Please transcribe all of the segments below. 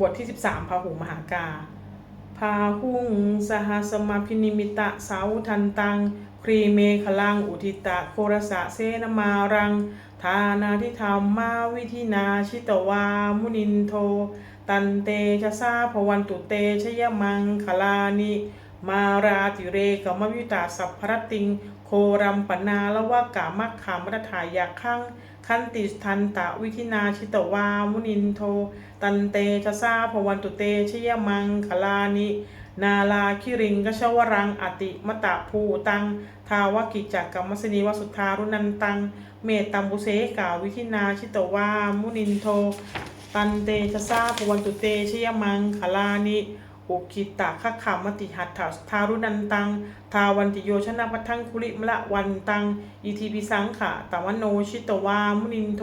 บทที่ 13พาหุมหากา พาหุงสหสมาพินิมิตะสาวทันตัง ครีเมขลัง อุทิตะโครสะเซนมารัง ทานาทิธรรมมาวิธินาชิตวา มุนินโท ตันเตชะซาพวันตุเตชยมังคลานิ มาราติเรกมวิตาสัพพรติง โครัมปนาละวะกามักขามรถายาคังคันติทันตะวิธินาชิตวามุนินโท ตันเตชะซาภวันตุเตชยมังคลานินาลาคิริงกชวรังอติมตะภูตัง ทาวกิจจกรรมสนีวสุทธารุนันตัง เมตตัมบุเสกาวิธินาชิตวามุนินโท ตันเตชะซาภวันตุเตชยมังคลานิ อุคิตาคขามติหัตถทารุนันตัง ทาวันติโยชนะปัทังคุริมละวันตัง อิทิปิสังขะตวันโนชิตวามุนินโท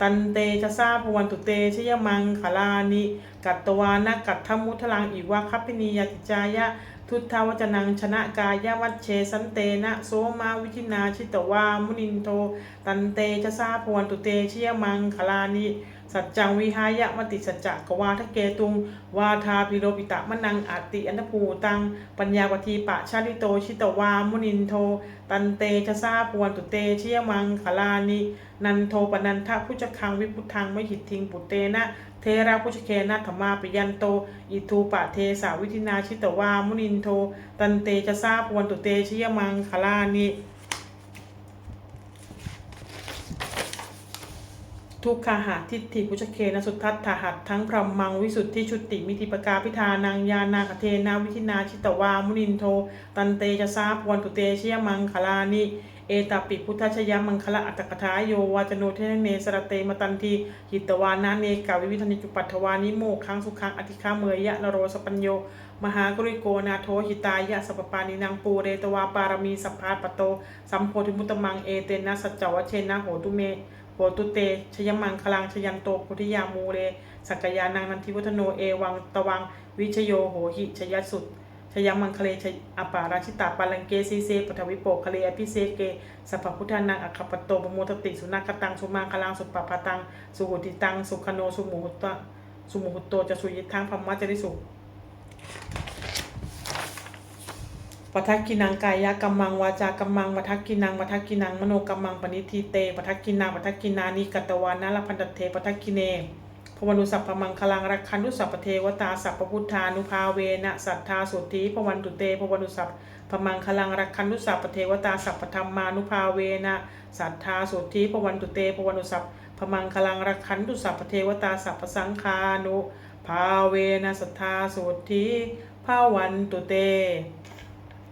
ตันเตชะซาภวันตุเตชยมังคลานิ กัตตวานะกัตถมุทลังอิวะคัพพินียติจายะ ทุตทาวจนังชนะกายวัชเชสันเตนะโสมาวิธินาชิตวา มุนินโท ตันเตชะซาภวันตุเตเชียมังคลานิสัจจังวิหายะมติสัจจะกวาทะเกตุง วาทาพิโรปิตะมะนังอาติอันภูตัง ปัญญาวทีปะชาลิโตชิตวา มุนินโท ตันเตชะซาปวนตุเตเชียมังคลานิ นันโทปนันทะพุชคังวิพุทังมหิตทิงปุเตนะ เทระพุชเคนะธรรมาปยันโต อิทูปะเทสาวิธินาชิตวา มุนินโท ตันเตชะซาปวนตุเตเชียมังคลานิทุกขาหาทิฏฐิพุชเคนะสุทัตถหัตทั้งพรหมังวิสุทธิชุติมิธิปกาพิธานังยานาคเทนาวิธินาชิตวามุนินโท ตันเตจะซาปวันตุเตชยมังคลานิ เอตาปิพุทธชยมังคละอัตตกถาโยวาจโนเทเนสระเตมตันทีหิตวานาเนกาวิวิธนิจุปัทวานิโมคังสุขังอธิคาเมยยะนโรสปัญโย มหากริโกนาโทหิตายะสัพปานินางปูเรตวาปารมีสัพพาปโต สัมโพธิมุตมังเอเตนะสัจจวเชนะโหตุเมโหตุเต ชยมังคลังชยันโตพุทธิยามูเร สักยานังนันทิวัฒโนเอวังตวังวิชโยโหหิชยสุด ชยมังคเลชยอปาราชิตาปาลังเกสีเซปทวิโปคเลอภิเสเกสัพพพุทธานังอัคคปโตปโมทติสุนักตังสุมังคลังสุปปะตังสุหุติตังสุขโนสุมุหุตตสุมุหุตโตจะสุยิทังพมมัจจริสุปทักกินังกายกัมมังวาจากัมมังปทักกินังปทักกินังมโนกัมมังปณิทีเตปทักกินาปทักกินานิกัตวานาลพันตเทปทักกิเน พวันุสัพพมังคลังรักขันุสัพพเทวตาสัพพพุทธานุภาเวนะสัทธาสุทธิพวันตุเตพวันุสัพพมังคลังรักขันุสัพพเทวตาสัพพธรรมานุภาเวนะสัทธาสุทธิพวันตุเตพวันุสัพพมังคลังรักขันุสัพพเทวตาสัพพสังฆานุภาเวนะสัทธาสุทธิภาวันตุเต